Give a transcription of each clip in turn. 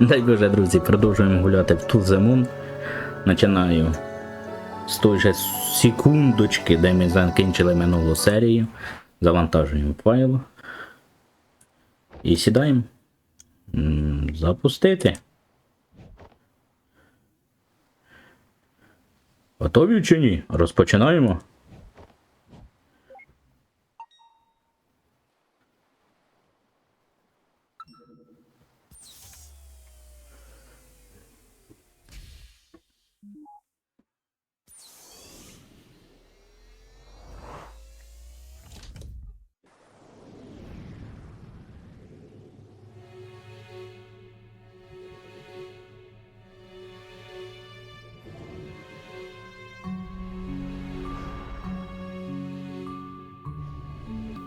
Дай Боже, друзі, продовжуємо гуляти в ту зимун. Починаю з той же секундочки, де ми закінчили минулу серію. Завантажуємо файл. І сідаємо. Запустити. Готові чи ні? Розпочинаємо.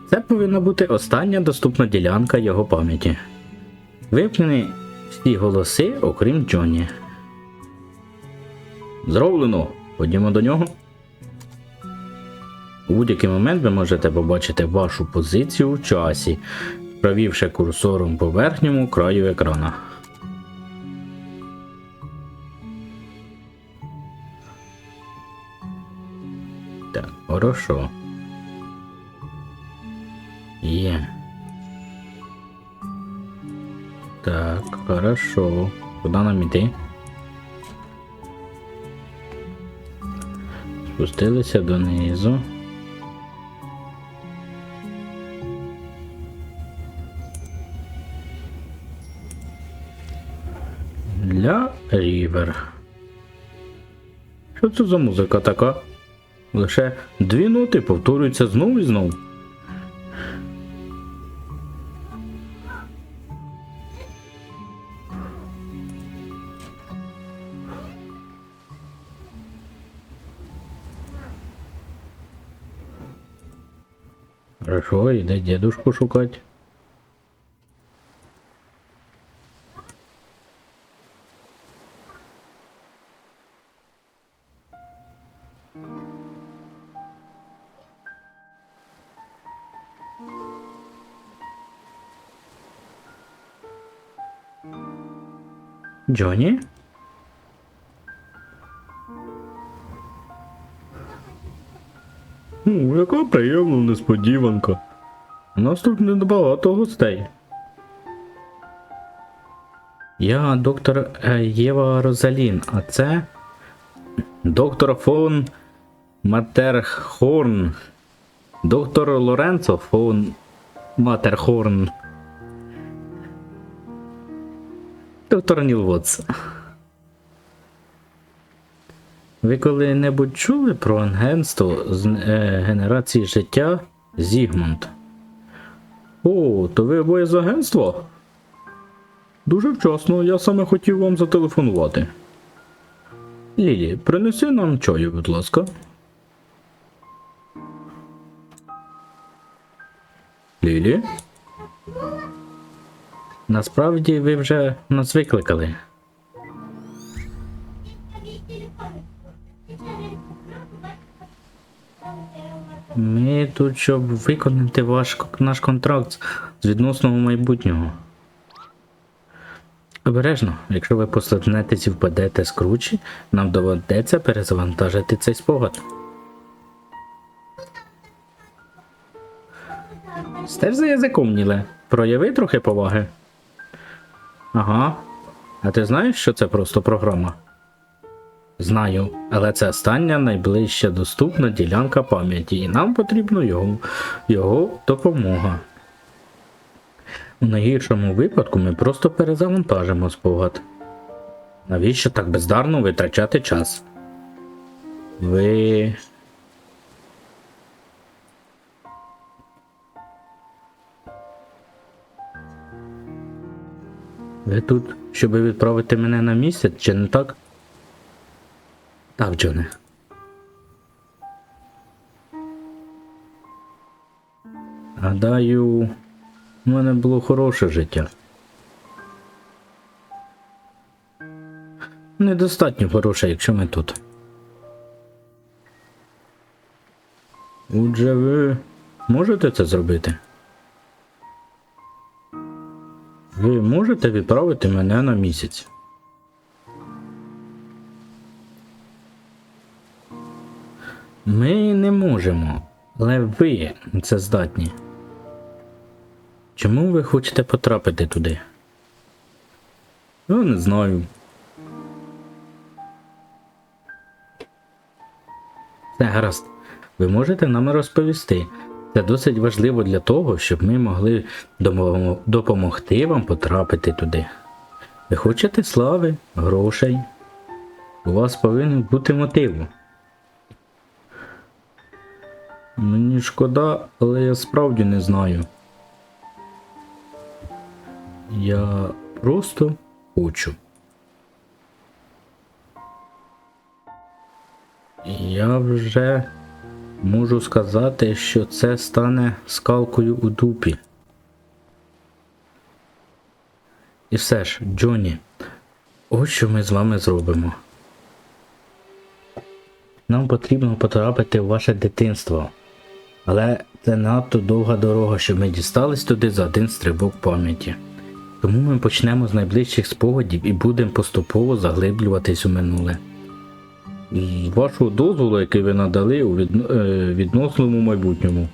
Це повинна бути остання доступна ділянка його пам'яті. Вимкнені всі голоси, окрім Джонні. Зроблено. Ходімо до нього. У будь-який момент ви можете побачити вашу позицію в часі, провівши курсором по верхньому краю екрана. Так, хорошо. Хорошо. Куда нам іти? Спустилися донизу. Для Рівер. Що це за музика така? Лише дві ноти повторюються знову і знову. Хорошо, іде дедушку шукать. Джонні? Ну, яка приємна несподіванка. У нас тут небагато гостей. Я доктор е, Єва Розалін, а це доктор фон Матерхорн. Доктор Лоренцо фон Матерхорн. Доктор Ніл Вотс. Ви коли-небудь чули про агентство з е, генерації життя Зігмунд? О, то ви обоє з агентства? Дуже вчасно, я саме хотів вам зателефонувати. Лілі, принеси нам чаю, будь ласка. Лілі? Насправді ви вже нас викликали. Ми тут, щоб виконати ваш наш контракт з відносного майбутнього. Обережно, якщо ви послабнетесь і впадете з кручі, нам доведеться перезавантажити цей спогад. Стеж за язиком, Ніле. Прояви трохи поваги. Ага. А ти знаєш, що це просто програма? Знаю, але це остання найближча доступна ділянка пам'яті, і нам потрібна його, його допомога. У найгіршому випадку ми просто перезавантажимо спогад. Навіщо так бездарно витрачати час? Ви. Ви тут, щоб відправити мене на місяць, чи не так? Так, Джоне. Гадаю, у мене було хороше життя. Недостатньо хороше, якщо ми тут. Отже, ви можете це зробити? Ви можете відправити мене на місяць? Ми не можемо, але ви це здатні. Чому ви хочете потрапити туди? Я не знаю. Все гаразд. Ви можете нам розповісти. Це досить важливо для того, щоб ми могли допомогти вам потрапити туди. Ви хочете слави, грошей? У вас повинен бути мотив. Мені шкода, але я справді не знаю. Я просто хочу. Я вже можу сказати, що це стане скалкою у дупі. І все ж, Джонні, ось що ми з вами зробимо. Нам потрібно потрапити в ваше дитинство. Але це надто довга дорога, щоб ми дістались туди за один стрибок пам'яті. Тому ми почнемо з найближчих спогадів і будемо поступово заглиблюватись у минуле. З вашого дозволу, який ви надали у е, відносному майбутньому.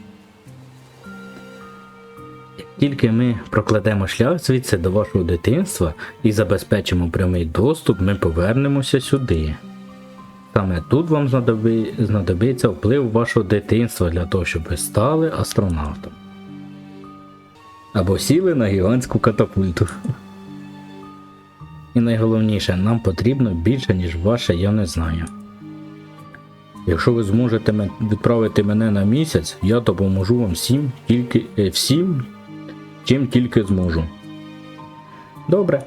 Тільки ми прокладемо шлях звідси до вашого дитинства і забезпечимо прямий доступ, ми повернемося сюди. Саме тут вам знадоби... знадобиться вплив вашого дитинства для того, щоб ви стали астронавтом. Або сіли на гігантську катапульту. І найголовніше, нам потрібно більше, ніж ваше я не знаю. Якщо ви зможете відправити мене на місяць, я допоможу вам всім, тільки, е, всім, чим тільки зможу. Добре.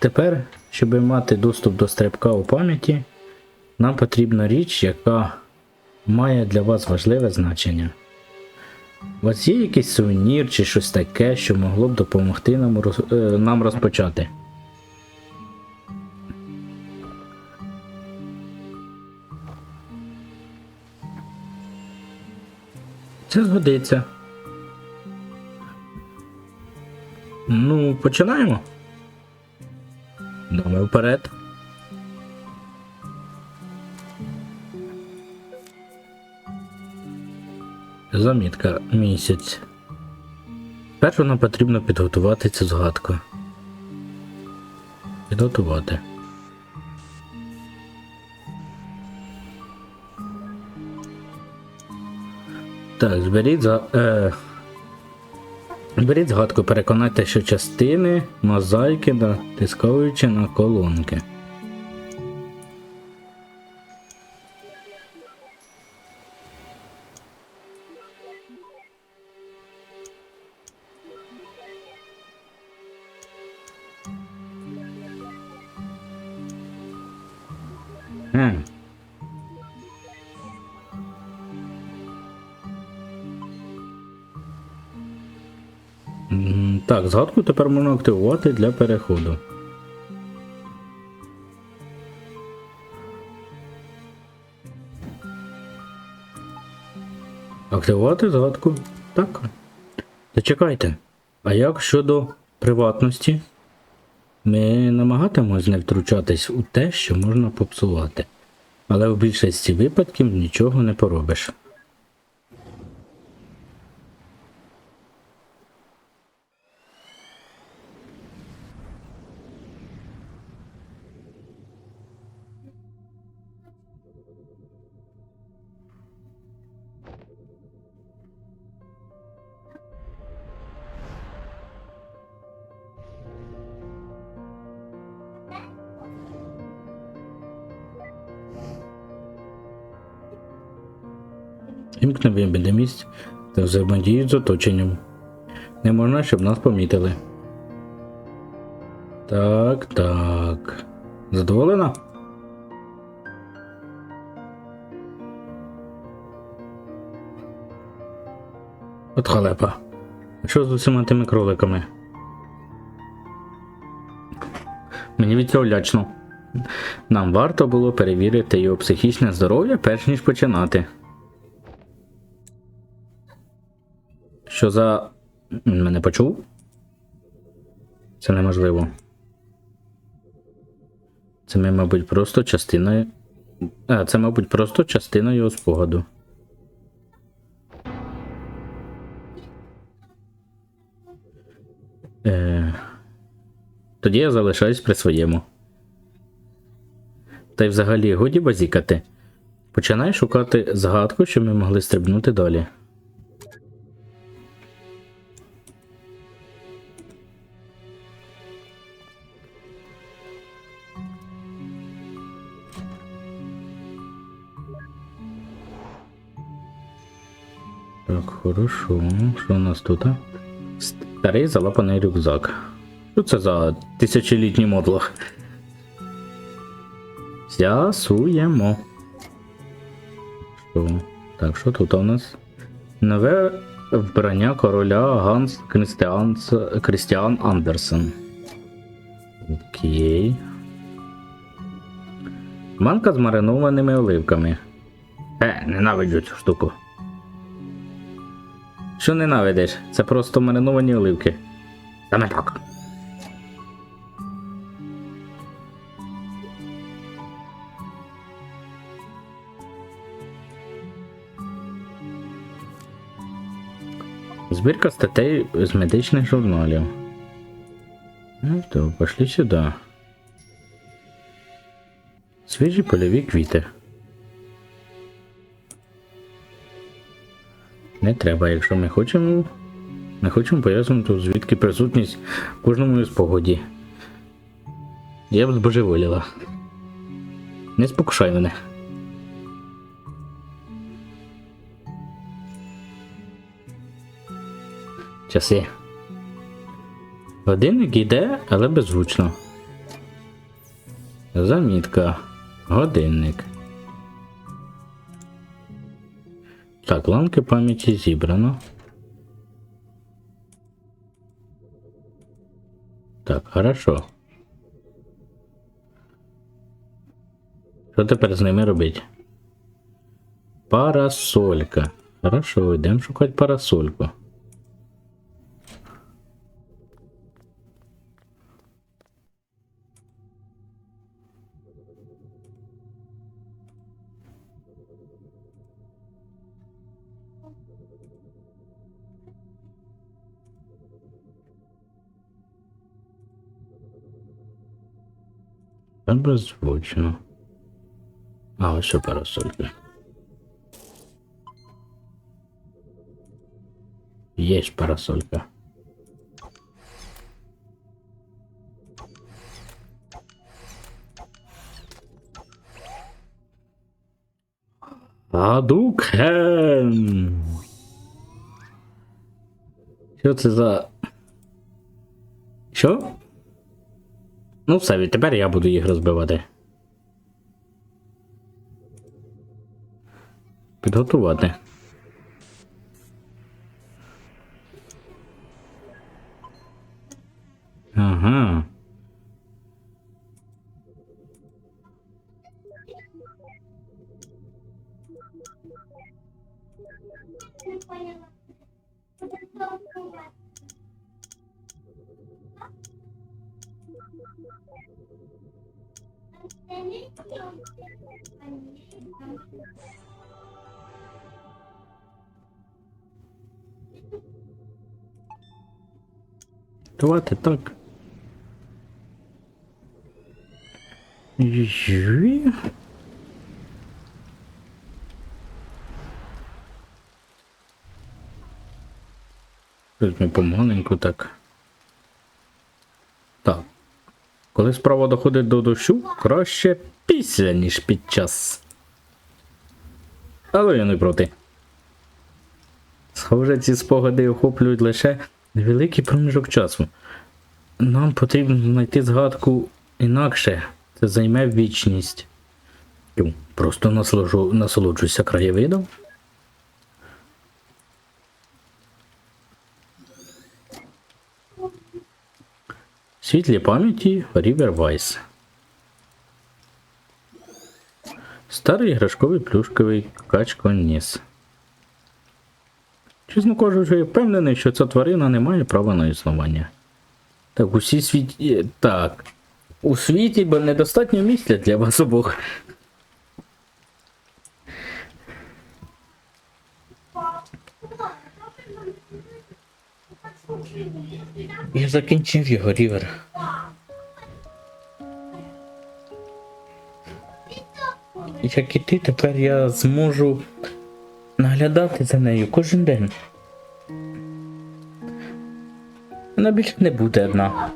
Тепер, щоб мати доступ до стрибка у пам'яті, нам потрібна річ, яка має для вас важливе значення. У вас є якийсь сувенір чи щось таке, що могло б допомогти нам, роз- е, нам розпочати? Це згодиться. Ну, починаємо. Давай вперед. Замітка місяць. Перше нам потрібно підготувати цю згадку. Підготувати. Так, зберіть за. Е, Беріть згадку, переконайте, що частини мозаїки натискаючи на колонки. Так, згадку тепер можна активувати для переходу. Активувати згадку? Так. Зачекайте. А як щодо приватності? Ми намагатимось не втручатись у те, що можна попсувати. Але в більшості випадків нічого не поробиш. Імкне вибідомість та взаємодіють з оточенням. Не можна, щоб нас помітили. Так, так. Задоволена? От халепа. Що з усіма тими кроликами? Мені від цього лячно. Нам варто було перевірити його психічне здоров'я, перш ніж починати. Що за. Мене почув? Це неможливо. Це мабуть, просто частиною. А, це, мабуть, просто частина його спогаду. Е... Тоді я залишаюсь при своєму. Та й взагалі годі базікати. Починай шукати згадку, щоб ми могли стрибнути далі. Хорошо. Що у нас тут? Старий залапаний рюкзак. Що це за тисячолітній модлах? З'ясуємо. Що? Так, що тут у нас? Нове вбрання короля Ганс Крістіанс... Крістіан Андерсен. Окей. Манка з маринованими оливками. Е, ненавиджу цю штуку. Що ненавидиш? Це просто мариновані оливки. Саме так. Збірка статей з медичних журналів. Ну то, пошли сюди. Свіжі польові квіти. Не треба, якщо ми хочемо. Ми хочемо пояснити, звідки присутність в кожному із погоді. Я б збожеволіла. Не спокушай мене. Часи. Годинник йде, але беззвучно. Замітка. Годинник. Так, ламки пам'яті зібрано. Так, хорошо. Що тепер з ними робити? Парасолька. Хорошо, йдемо шукати парасольку. Та беззвучно. А, ось парасолька. Є парасолька. Адукен. Що це за. Що? Ну, все, відтепер я буду їх розбивати. Підготувати. Ага. Давайте так. Жуй. Щось ми помаленьку. Так. Коли справа доходить до дощу, краще після, ніж під час. Але я не проти. Схоже, ці спогади охоплюють лише невеликий проміжок часу. Нам потрібно знайти згадку інакше. Це займе вічність. Просто наслажу, насолоджуйся краєвидом. Світлі пам'яті River Вайс. Старий іграшковий плюшковий качко ніс. Чесно кажучи, впевнений, що ця тварина не має права на існування. Так, усі світі. Так. У світі недостатньо місця для вас обох. Я закінчив його рівер. Як і ти, тепер я зможу наглядати за нею кожен день. Вона більше не буде одна.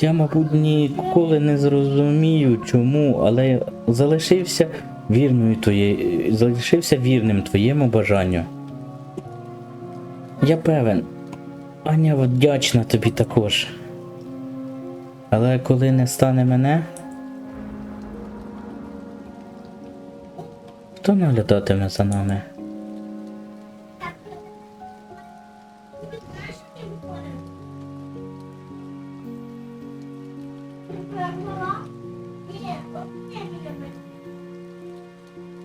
Я, мабуть, ніколи не зрозумію, чому, але залишився вірною твоє... залишився вірним твоєму бажанню. Я певен, Аня вдячна тобі також. Але коли не стане мене, хто наглядатиме за нами?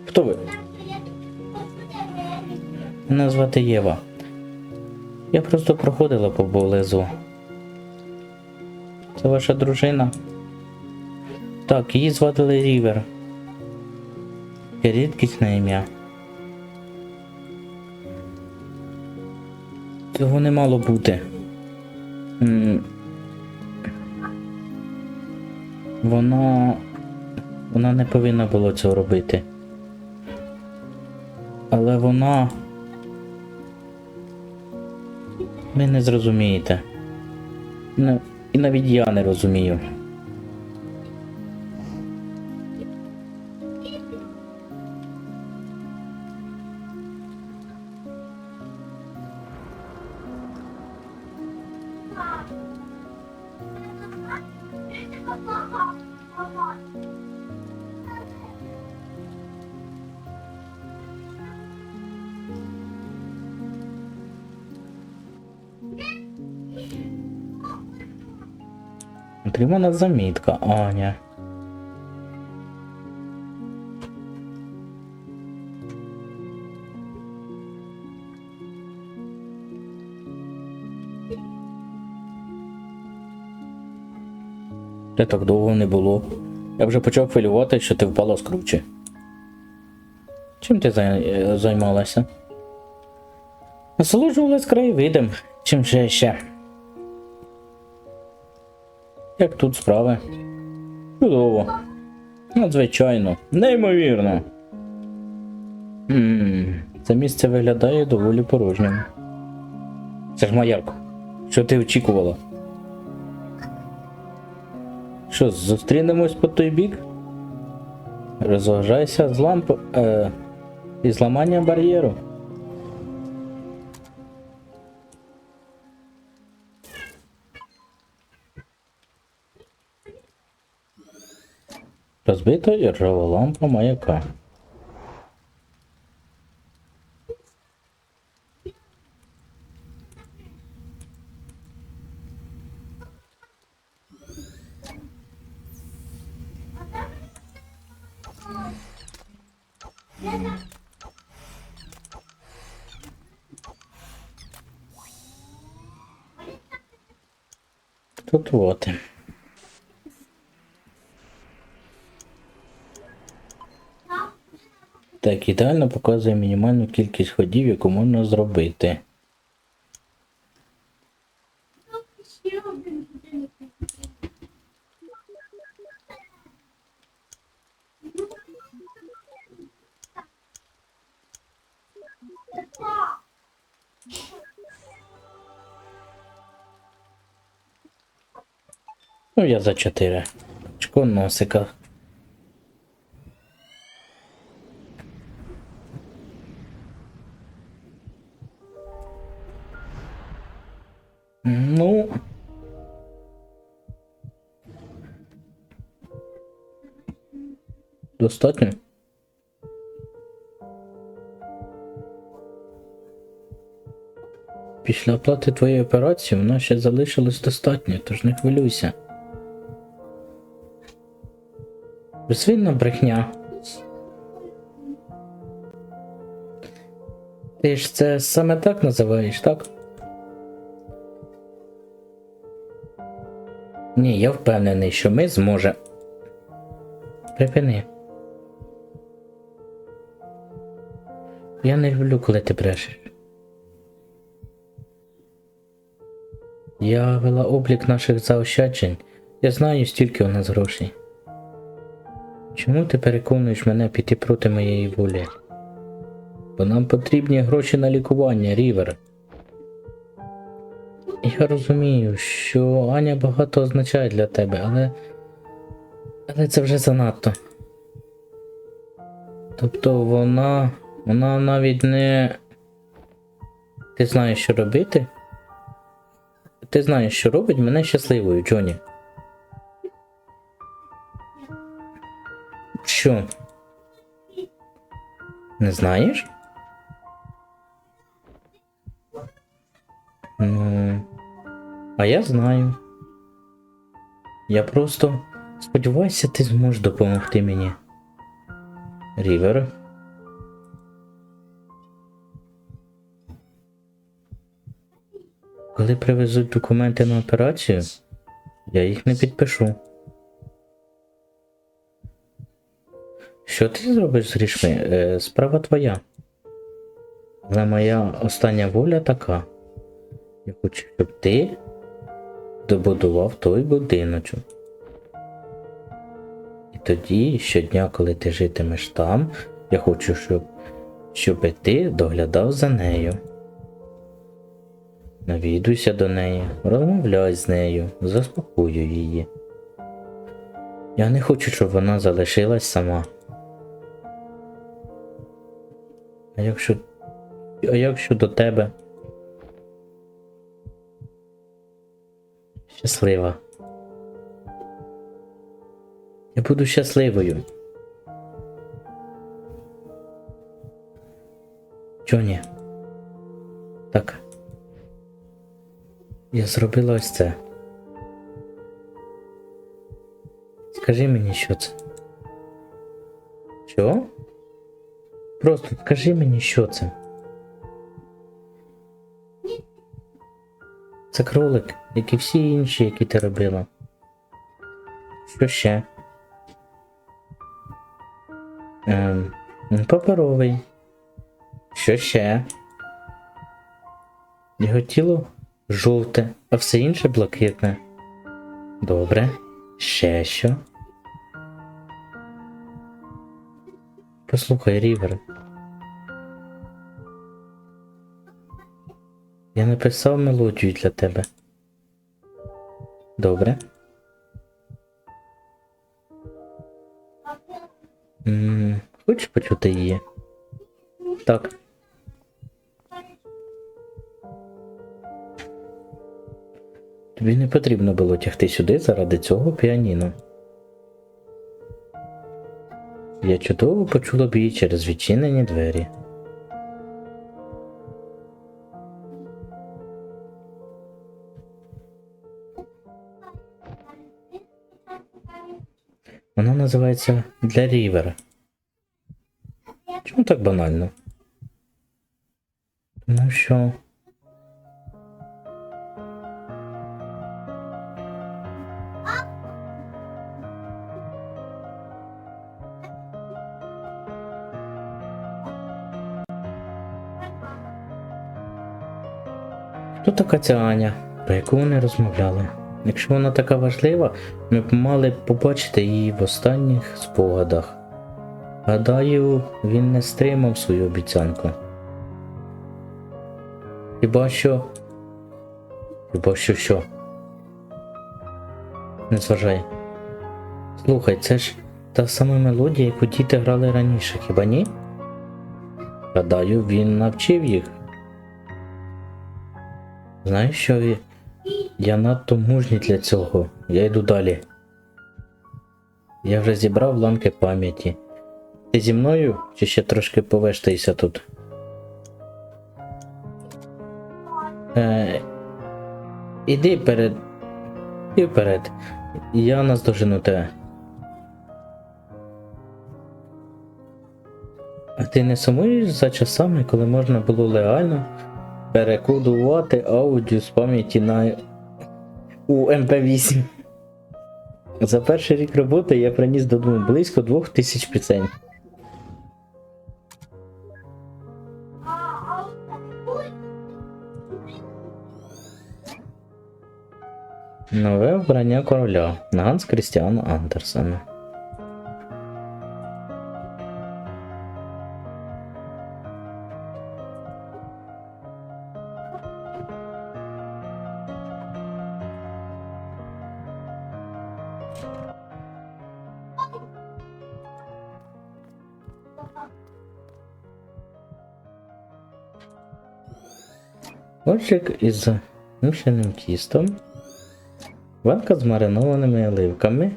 Хто ви? Мене звати Єва. Я просто проходила поблизу. Це ваша дружина? Так, її звати Рівер. Рідкісне ім'я. Цього не мало бути. Вона. Вона не повинна була цього робити. Але вона. Ви не зрозумієте. Ну, і навіть я не розумію. Отримана замітка, Аня. Те так довго не було. Я вже почав хвилювати, що ти впала з. Чим ти займалася? Насолоджувалась краєвидом. Чим же ще? Як тут справи? Чудово. Надзвичайно. Неймовірно. Ммм, це місце виглядає доволі порожнім. Це ж Маярко. Що ти очікувала? Що, зустрінемось по той бік? Розважайся з ламп... Е... і зламання бар'єру. Розбита і ржава лампа маяка. Тут вот. Так, ідеально показує мінімальну кількість ходів, яку можна зробити. Ну, я за 4. Очко носика. Ну. Достатньо. Після оплати твоєї операції вона ще залишилось достатньо, тож не хвилюйся. Безвинна брехня. Ти ж це саме так називаєш, так? Ні, я впевнений, що ми зможемо. Припини. Я не люблю, коли ти брешеш. Я вела облік наших заощаджень. Я знаю, стільки у нас грошей. Чому ти переконуєш мене піти проти моєї волі? Бо нам потрібні гроші на лікування, Рівер. Я розумію, що Аня багато означає для тебе, але. Але це вже занадто. Тобто вона. Вона навіть не. Ти знаєш, що робити? Ти знаєш, що робить мене щасливою, Джоні. Що? Не знаєш? Ну. А я знаю. Я просто сподіваюся, ти зможеш допомогти мені. Рівер. Коли привезуть документи на операцію, я їх не підпишу. Що ти зробиш з грішми? Е, справа твоя. Але моя остання воля така. Я хочу, щоб ти добудував той будиночок. І тоді, щодня, коли ти житимеш там, я хочу, щоб, щоб ти доглядав за нею. Навідуйся до неї, розмовляй з нею, заспокоюй її. Я не хочу, щоб вона залишилась сама. А якщо. А як щодо тебе? Щаслива. Я буду щасливою. Джоні. Так. Я зробила ось це. Скажи мені, що це. Що? Просто скажи мені, що це. Це кролик, як і всі інші, які ти робила. Що ще? Ем, паперовий. Що ще? Його тіло жовте, а все інше блакитне. Добре. Ще що? Послухай, Рівер. Я написав мелодію для тебе. Добре. м хочеш почути її? Так. Тобі не потрібно було тягти сюди заради цього піаніно. Я чудово почула б її через відчинені двері. Називається для Рівера. Чому так банально? Тому що. Хто така ця Аня, про яку вони розмовляли? Якщо вона така важлива, ми б мали побачити її в останніх спогадах. Гадаю, він не стримав свою обіцянку. Хіба що. Хіба що що? Не зважай. Слухай, це ж та сама мелодія, яку діти грали раніше, хіба ні? Гадаю, він навчив їх. Знаєш що? Я- надто мужній для цього. Я йду далі. Я вже зібрав ланки пам'яті. Ти зі мною чи ще трошки повештайся тут? Е, іди перед. Іди вперед. Я наздожену тебе. А Ти не сумуєш за часами, коли можна було легально перекодувати аудіо з пам'яті на у МП8. За перший рік роботи я приніс додому близько 2000 пісень. Нове вбрання короля Ганс Крістіан Андерсен. Борщик із мішаним тістом. Ванка з маринованими оливками.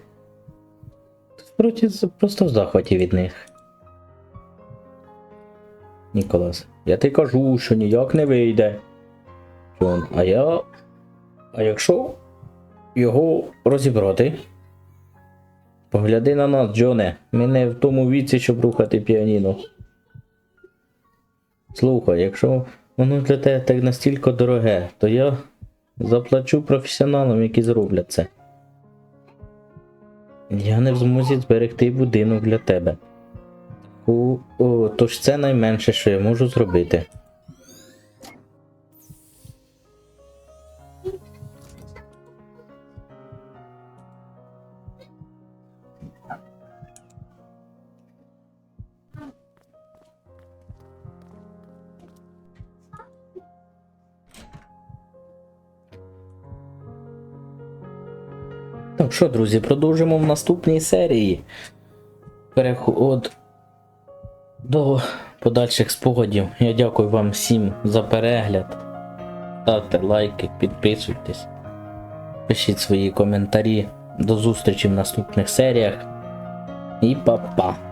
Спроті просто в захваті від них. Ніколас, я ти кажу, що ніяк не вийде. Джон, а я. А якщо його розібрати? Погляди на нас, Джоне. Ми не в тому віці, щоб рухати піаніно. Слухай, якщо воно для тебе так настільки дороге, то я заплачу професіоналам, які зроблять це. Я не в змозі зберегти будинок для тебе. У, о, тож це найменше, що я можу зробити. Що, друзі, продовжимо в наступній серії. Переход до подальших спогадів. Я дякую вам всім за перегляд. Ставте лайки, підписуйтесь, пишіть свої коментарі. До зустрічі в наступних серіях. І па-па!